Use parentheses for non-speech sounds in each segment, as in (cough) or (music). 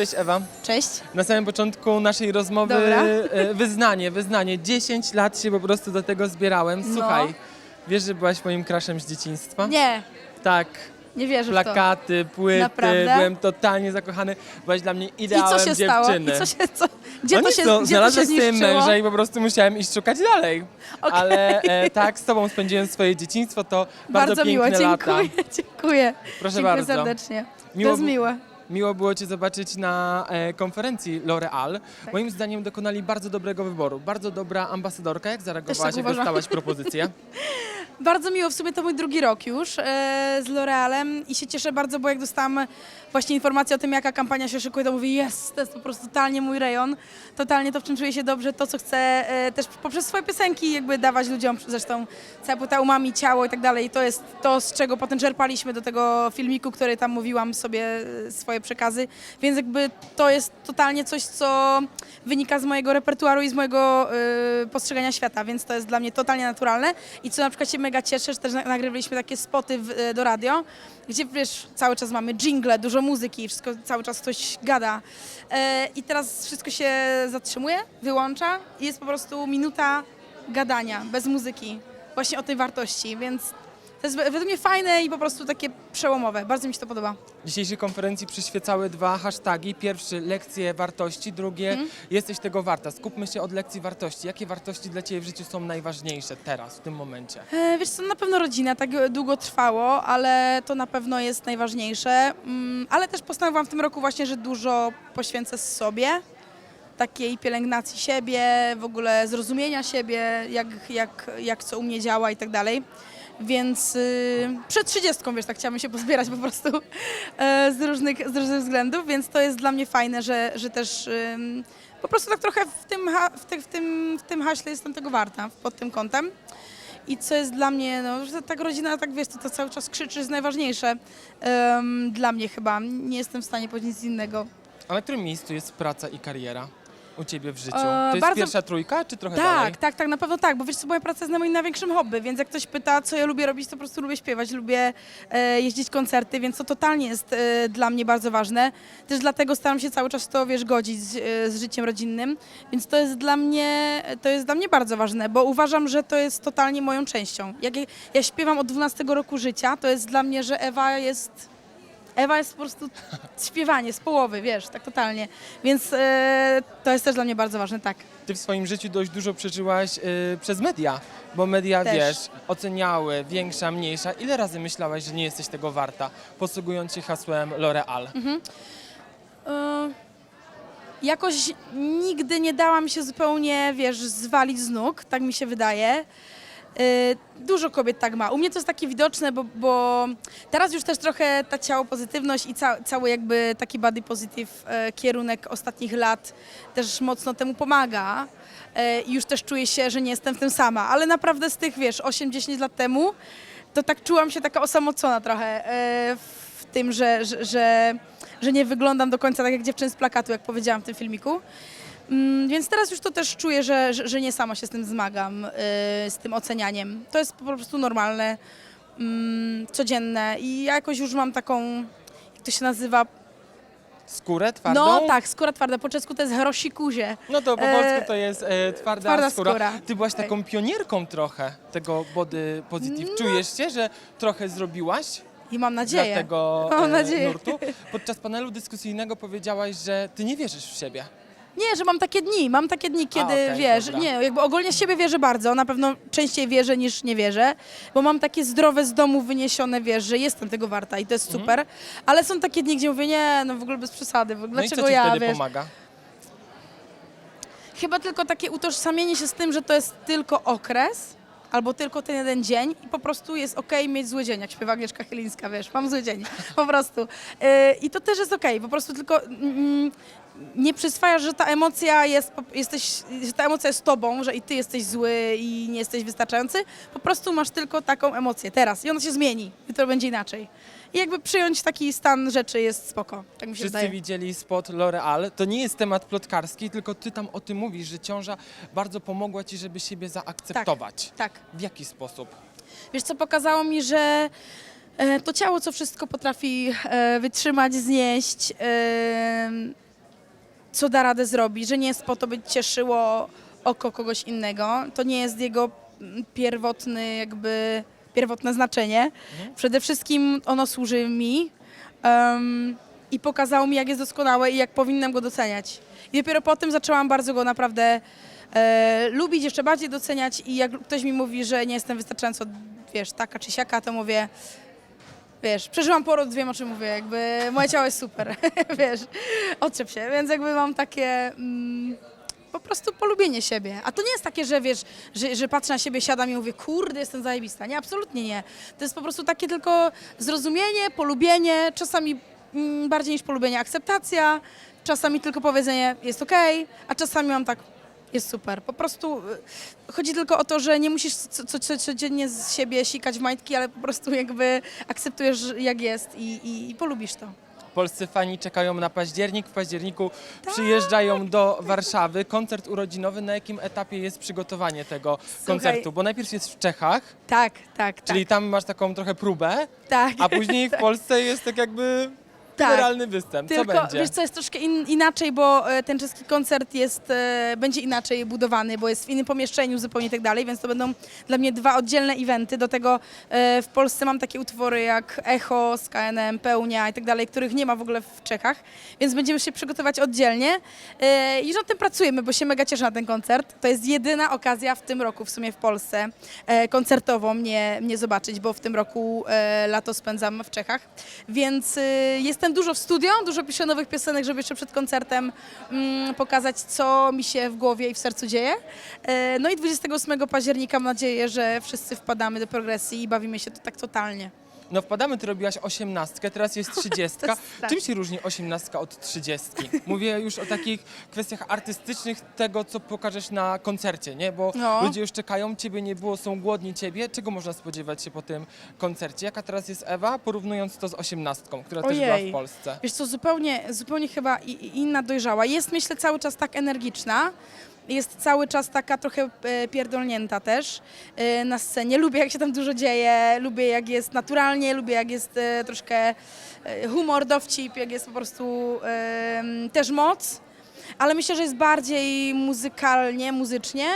Cześć Ewa. Cześć. Na samym początku naszej rozmowy Dobra. e, wyznanie, wyznanie. 10 lat się po prostu do tego zbierałem. No. Słuchaj, wiesz, że byłaś moim crushem z dzieciństwa? Nie, Tak, nie wierzę w to. plakaty, płyty, Naprawdę? byłem totalnie zakochany. Byłaś dla mnie I ideałem co się dziewczyny. stało? I co się, co, gdzie no to nic, się, no, gdzie to się znalazłeś sobie zniszczyło? męża i po prostu musiałem iść szukać dalej. Okej. Ale e, tak, z tobą spędziłem swoje dzieciństwo, to bardzo, Bardzo miło, piękne dziękuję, lata. dziękuję. Proszę dziękuję bardzo. serdecznie. Miło to jest bu- miłe. Miło było Cię zobaczyć na e, konferencji L'Oreal. Tak. Moim zdaniem dokonali bardzo dobrego wyboru. Bardzo dobra ambasadorka. Jak zareagowałaś, tak jak uważam. dostałaś propozycję? (laughs) Bardzo miło, w sumie to mój drugi rok już e, z L'Orealem i się cieszę bardzo, bo jak dostałam właśnie informację o tym, jaka kampania się szykuje, to mówię, jest, to jest po prostu totalnie mój rejon, totalnie to, w czym czuję się dobrze, to, co chcę e, też poprzez swoje piosenki jakby dawać ludziom, zresztą cała płyta Umami, Ciało i tak dalej, to jest to, z czego potem czerpaliśmy do tego filmiku, który tam mówiłam sobie e, swoje przekazy, więc jakby to jest totalnie coś, co wynika z mojego repertuaru i z mojego postrzegania świata, więc to jest dla mnie totalnie naturalne. I co na przykład się mega cieszę, że też na- nagrywaliśmy takie spoty w, e, do radio, gdzie wiesz, cały czas mamy jingle, dużo muzyki, wszystko cały czas ktoś gada. E, I teraz wszystko się zatrzymuje, wyłącza i jest po prostu minuta gadania, bez muzyki, właśnie o tej wartości, więc to jest według mnie fajne i po prostu takie przełomowe. Bardzo mi się to podoba. Dzisiejszej konferencji przyświecały dwa hasztagi. Pierwszy lekcje wartości, drugie Mhm. jesteś tego warta. Skupmy się od lekcji wartości. Jakie wartości dla Ciebie w życiu są najważniejsze teraz, w tym momencie? E, Wiesz co, na pewno rodzina, tak długo trwało, ale to na pewno jest najważniejsze. Mm, Ale też postanowiłam w tym roku właśnie, że dużo poświęcę sobie, takiej pielęgnacji siebie, w ogóle zrozumienia siebie, jak, jak, jak co u mnie działa i tak dalej. Więc y, przed trzydziestką, wiesz, tak chciałam się pozbierać po prostu (laughs) e, z, różnych, z różnych względów, więc to jest dla mnie fajne, że, że też ym, po prostu tak trochę w tym, ha, w, te, w, tym, w tym haśle jestem tego warta, pod tym kątem. I co jest dla mnie, no, że tak rodzina, tak wiesz, to, to cały czas krzyczy, jest najważniejsze em, dla mnie chyba. Nie jestem w stanie powiedzieć nic innego. A na którym miejscu jest praca i kariera u Ciebie w życiu? E, to jest bardzo- pierwsza trójka, czy trochę Tak, dalej? tak, tak, na pewno tak, bo wiesz co, moja praca jest na moim największym hobby, więc jak ktoś pyta, co ja lubię robić, to po prostu lubię śpiewać, lubię e, jeździć koncerty, więc to totalnie jest e, dla mnie bardzo ważne. Też dlatego staram się cały czas to, wiesz, godzić z, e, z życiem rodzinnym, więc to jest dla mnie, to jest dla mnie bardzo ważne, bo uważam, że to jest totalnie moją częścią. Jak ja, ja śpiewam od 12 roku życia, to jest dla mnie, że Ewa jest Ewa jest po prostu śpiewanie z połowy, wiesz, tak totalnie. Więc e, to jest też dla mnie bardzo ważne, tak. Ty w swoim życiu dość dużo przeżyłaś y, przez media, bo media, Też. wiesz, oceniały, większa, mniejsza. Ile razy myślałaś, że nie jesteś tego warta, posługując się hasłem L'Oreal? E, jakoś nigdy nie dałam się zupełnie, wiesz, zwalić z nóg, tak mi się wydaje. E, Dużo kobiet tak ma. U mnie to jest takie widoczne, bo, bo teraz już też trochę ta ciało pozytywność i ca, cały jakby taki body positive e, kierunek ostatnich lat też mocno temu pomaga. I już też czuję się, że nie jestem w tym sama, ale naprawdę z tych, wiesz, 8-10 lat temu, to tak czułam się taka osamocona trochę w tym, że, że, że, że nie wyglądam do końca tak jak dziewczyny z plakatu, jak powiedziałam w tym filmiku. Mm, Więc teraz już to też czuję, że, że, nie sama się z tym zmagam, y, z tym ocenianiem. To jest po prostu normalne, mm, codzienne i ja jakoś już mam taką, jak to się nazywa? Skórę twardą? No tak, skóra twarda, po czesku to jest hrosikuzie. No to po E, polsku to jest e, twarda, twarda skóra. skóra. Ty byłaś taką pionierką trochę tego body positive. No. Czujesz się, że trochę zrobiłaś I mam dla nadzieję. tego Mam e, nadzieję. nurtu? Podczas panelu dyskusyjnego powiedziałaś, że ty nie wierzysz w siebie. Nie, że mam takie dni, mam takie dni, kiedy okej, wiesz, dobra. nie, jakby ogólnie z siebie wierzę bardzo, na pewno częściej wierzę niż nie wierzę, bo mam takie zdrowe z domu wyniesione, wiesz, że jestem tego warta i to jest Mhm. super, ale są takie dni, gdzie mówię, nie, no w ogóle bez przesady, w ogóle, No i co dlaczego ci ja, wtedy wiesz, pomaga? chyba tylko takie utożsamienie się z tym, że to jest tylko okres, albo tylko ten jeden dzień i po prostu jest okej mieć zły dzień, jak śpiewa Agnieszka Chylińska, wiesz, mam zły dzień, po prostu. Yy, I to też jest okej, po prostu tylko mm, nie przyswajasz, że ta emocja jest, jesteś, że ta emocja jest tobą, że i ty jesteś zły i nie jesteś wystarczający, po prostu masz tylko taką emocję teraz i ona się zmieni, jutro będzie inaczej. I jakby przyjąć taki stan rzeczy jest spoko, tak mi się Wszyscy wydaje. widzieli spot L'Oreal. To nie jest temat plotkarski, tylko ty tam o tym mówisz, że ciąża bardzo pomogła ci, żeby siebie zaakceptować. Tak. W jaki sposób? Wiesz co, pokazało mi, że e, to ciało, co wszystko potrafi e, wytrzymać, znieść, e, co da radę zrobić, że nie jest po to, by cieszyło oko kogoś innego. To nie jest jego mm, pierwotny jakby, pierwotne znaczenie. Przede wszystkim ono służy mi em, i pokazało mi, jak jest doskonałe i jak powinnam go doceniać. I dopiero po tym zaczęłam bardzo go naprawdę e, lubić, jeszcze bardziej doceniać i jak ktoś mi mówi, że nie jestem wystarczająco, wiesz, taka czy siaka, to mówię, wiesz, przeżyłam poród, wiem o czym mówię, jakby moje ciało jest super, (laughs) wiesz, odczep się, więc jakby mam takie mm, po prostu polubienie siebie. A to nie jest takie, że wiesz, że, że patrzę na siebie, siadam i mówię, kurde, jestem zajebista. Nie, absolutnie nie. To jest po prostu takie tylko zrozumienie, polubienie, czasami mm, bardziej niż polubienie, akceptacja, czasami tylko powiedzenie, jest okej, a czasami mam tak, jest super. Po prostu y, chodzi tylko o to, że nie musisz co, co, co, codziennie z siebie sikać w majtki, ale po prostu jakby akceptujesz jak jest i, i, i polubisz to. Polscy fani czekają na październik. W październiku przyjeżdżają do Warszawy. Koncert urodzinowy. Na jakim etapie jest przygotowanie tego koncertu? Bo najpierw jest w Czechach, Tak, tak, czyli tam masz taką trochę próbę, tak. a później w (laughs) Polsce jest tak jakby Tak. generalny występ. Co Tylko, będzie? wiesz co, jest troszkę in, inaczej, bo e, ten czeski koncert jest, e, będzie inaczej budowany, bo jest w innym pomieszczeniu zupełnie i tak dalej, więc to będą dla mnie dwa oddzielne eventy. Do tego e, w Polsce mam takie utwory jak Echo z KNM, Pełnia i tak dalej, których nie ma w ogóle w Czechach, więc będziemy się przygotować oddzielnie e, i nad tym pracujemy, bo się mega cieszę na ten koncert. To jest jedyna okazja w tym roku w sumie w Polsce e, koncertowo mnie, mnie zobaczyć, bo w tym roku e, lato spędzam w Czechach, więc e, jestem dużo w studio, dużo piszę nowych piosenek, żeby jeszcze przed koncertem mm, pokazać, co mi się w głowie i w sercu dzieje. E, no i 28 października mam nadzieję, że wszyscy wpadamy do progresji i bawimy się to tak totalnie. No wpadamy, ty robiłaś osiemnastkę, teraz (laughs) jest trzydziestka. Tak. Czym się różni osiemnastka od trzydziestki? Mówię już o takich kwestiach artystycznych, tego co pokażesz na koncercie, nie? Bo No. ludzie już czekają, ciebie nie było, są głodni ciebie. Czego można spodziewać się po tym koncercie? Jaka teraz jest Ewa, porównując to z osiemnastką, która też była Ojej. w Polsce? Wiesz co, zupełnie, zupełnie chyba i- i inna dojrzała. Jest myślę cały czas tak energiczna, jest cały czas taka trochę e, pierdolnięta też e, na scenie. Lubię jak się tam dużo dzieje, lubię jak jest naturalnie, lubię jak jest e, troszkę humor, dowcip, jak jest po prostu też moc. Ale myślę, że jest bardziej muzykalnie, muzycznie.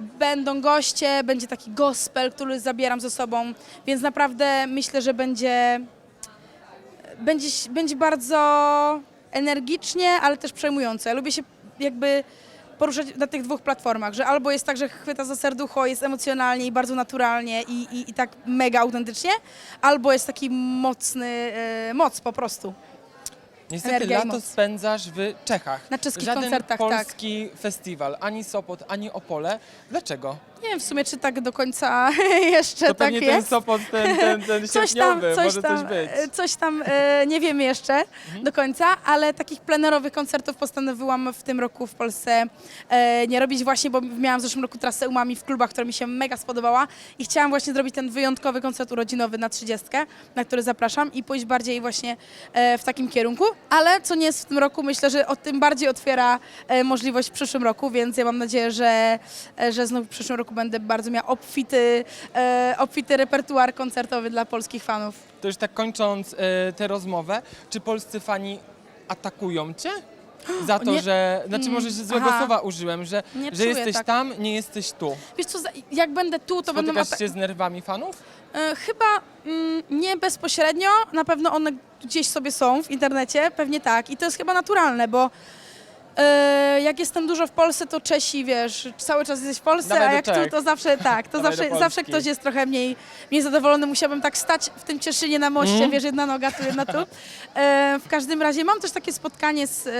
Będą goście, będzie taki gospel, który zabieram ze sobą, więc naprawdę myślę, że będzie będzie, będzie bardzo energicznie, ale też przejmujące. Lubię się jakby poruszać na tych dwóch platformach, że albo jest tak, że chwyta za serducho, jest emocjonalnie i bardzo naturalnie i, i, i tak mega autentycznie, albo jest taki mocny, e, moc po prostu. Niestety Energia i lato moc. spędzasz w Czechach. Na czeskich Żaden koncertach, tak. polski festiwal, ani Sopot, ani Opole. Dlaczego? Nie wiem w sumie, czy tak do końca (laughs) jeszcze To tak pewnie ten jest. Sopot, ten, ten, ten (laughs) Coś tam, coś może tam, coś być. e, coś tam e, nie wiemy jeszcze do końca, ale takich plenerowych koncertów postanowiłam w tym roku w Polsce e, nie robić właśnie, bo miałam w zeszłym roku trasę umami w klubach, która mi się mega spodobała i chciałam właśnie zrobić ten wyjątkowy koncert urodzinowy na 30, na który zapraszam i pójść bardziej właśnie e, w takim kierunku, ale co nie jest w tym roku, myślę, że o tym bardziej otwiera e, możliwość w przyszłym roku, więc ja mam nadzieję, że, e, że znów w przyszłym roku będę bardzo miała obfity, e, obfity repertuar koncertowy dla polskich fanów. To już tak kończąc e, tę rozmowę, czy polscy fani atakują cię? Za to, Nie- że. Znaczy, może że złego aha. słowa użyłem, że, że czuję jesteś tak. tam, nie jesteś tu. Wiesz co, jak będę tu, to. Spotykasz ata- się z nerwami fanów? E, chyba mm, nie bezpośrednio, na pewno one gdzieś sobie są w internecie, pewnie tak. I to jest chyba naturalne, bo e, jak jestem dużo w Polsce, to Czesi, wiesz, cały czas jesteś w Polsce, Dawaj a do jak Czech. tu, to zawsze tak, to Dawaj do zawsze, zawsze ktoś jest trochę mniej, mniej zadowolony. Musiałabym tak stać w tym Cieszynie na moście, Mhm. wiesz, jedna noga tu, jedna tu. E, w każdym razie mam też takie spotkanie z, e,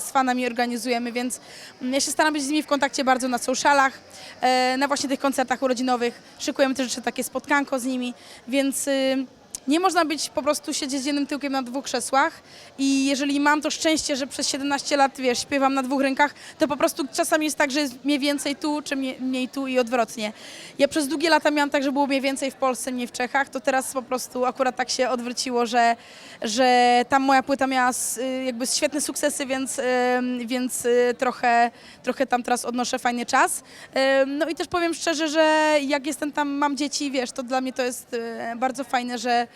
z fanami, organizujemy, więc mm, ja się staram być z nimi w kontakcie bardzo na socialach, e, na właśnie tych koncertach urodzinowych. Szykujemy też jeszcze takie spotkanko z nimi, więc y, nie można być po prostu siedzieć z jednym tyłkiem na dwóch krzesłach i jeżeli mam to szczęście, że przez 17 lat, wiesz, śpiewam na dwóch rękach, to po prostu czasami jest tak, że jest mniej więcej tu, czy mniej, mniej tu i odwrotnie. Ja przez długie lata miałam tak, że było mniej więcej w Polsce, mniej w Czechach, to teraz po prostu akurat tak się odwróciło, że, że tam moja płyta miała y, jakby świetne sukcesy, więc, więc y, trochę, trochę tam teraz odnoszę fajny czas. No i też powiem szczerze, że jak jestem tam, mam dzieci, wiesz, to dla mnie to jest y, bardzo fajne, że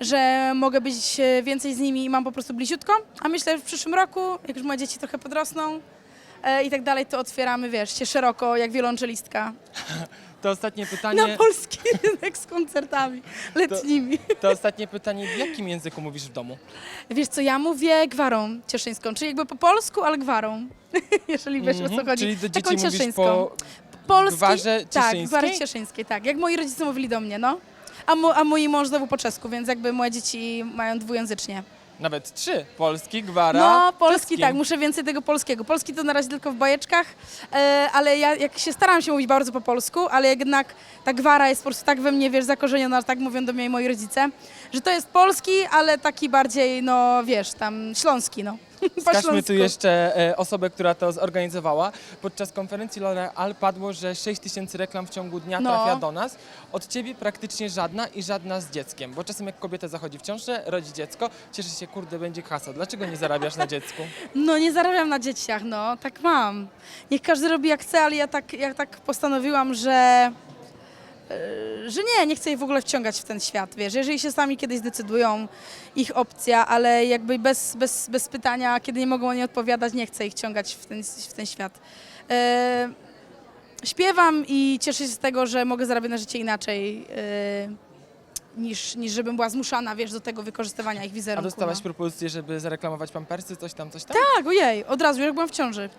że mogę być e, więcej z nimi i mam po prostu bliziutko. A myślę, że w przyszłym roku, jak już moje dzieci trochę podrosną e, i tak dalej, to otwieramy, wiesz, się szeroko, jak wiolonczelistka, To ostatnie pytanie, na polski rynek z koncertami letnimi. to ostatnie pytanie, w jakim języku mówisz w domu? Wiesz co, ja mówię gwarą cieszyńską, czyli jakby po polsku, ale gwarą, (laughs) jeżeli wiesz o co Mhm, chodzi. Czyli do dzieci Taką mówisz cieszyńską. po Polski, gwarze Tak, cieszyńskiej? gwary cieszyńskiej, tak. Jak moi rodzice mówili do mnie, no. A, mo, a mój mąż znowu po czesku, więc jakby moje dzieci mają dwujęzycznie. Nawet trzy. Polski, gwara, No, polski czeskim. tak, muszę więcej tego polskiego. Polski to na razie tylko w bajeczkach, e, ale ja jak się staram się mówić bardzo po polsku, ale jednak ta gwara jest po prostu tak we mnie, wiesz, zakorzeniona, tak mówią do mnie moi rodzice, że to jest polski, ale taki bardziej, no wiesz, tam śląski, no. (laughs) Wskażmy tu jeszcze e, osobę, która to zorganizowała. Podczas konferencji L'Oreal padło, że 6 tysięcy reklam w ciągu dnia No. trafia do nas. Od ciebie praktycznie żadna i żadna z dzieckiem. Bo czasem jak kobieta zachodzi w ciążę, rodzi dziecko, cieszy się, kurde, będzie kasa. Dlaczego nie zarabiasz na dziecku? (laughs) No nie zarabiam na dzieciach, no, tak mam. Niech każdy robi jak chce, ale ja tak, ja tak postanowiłam, że, że nie, nie chcę ich w ogóle wciągać w ten świat, wiesz, jeżeli się sami kiedyś zdecydują, ich opcja, ale jakby bez, bez, bez pytania, kiedy nie mogą oni odpowiadać, nie chcę ich wciągać w ten, w ten świat. E, śpiewam i cieszę się z tego, że mogę zarabiać na życie inaczej, e, niż, niż żebym była zmuszana, wiesz, do tego wykorzystywania ich A wizerunku. dostałaś no. propozycję, żeby zareklamować pampersy, coś tam, coś tam? Tak, ojej, od razu, jak byłam w ciąży.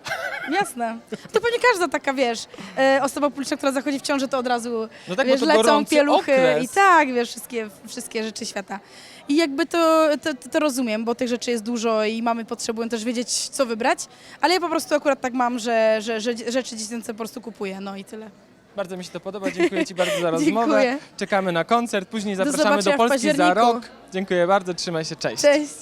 Jasne. To pewnie każda taka, wiesz, e, osoba publiczna, która zachodzi w ciąży, to od razu, No tak, wiesz, lecą pieluchy okres. i tak, wiesz, wszystkie, wszystkie rzeczy świata. I jakby to, to, to, to rozumiem, bo tych rzeczy jest dużo i mamy potrzebują też wiedzieć, co wybrać, ale ja po prostu akurat tak mam, że, że, że rzeczy dziecięce po prostu kupuję, no i tyle. Bardzo mi się to podoba. Dziękuję Ci bardzo za (laughs) rozmowę. Dziękuję. Czekamy na koncert, później zapraszamy do, zobaczenia w Polski za październiku. rok. Dziękuję bardzo, trzymaj się, cześć. Cześć.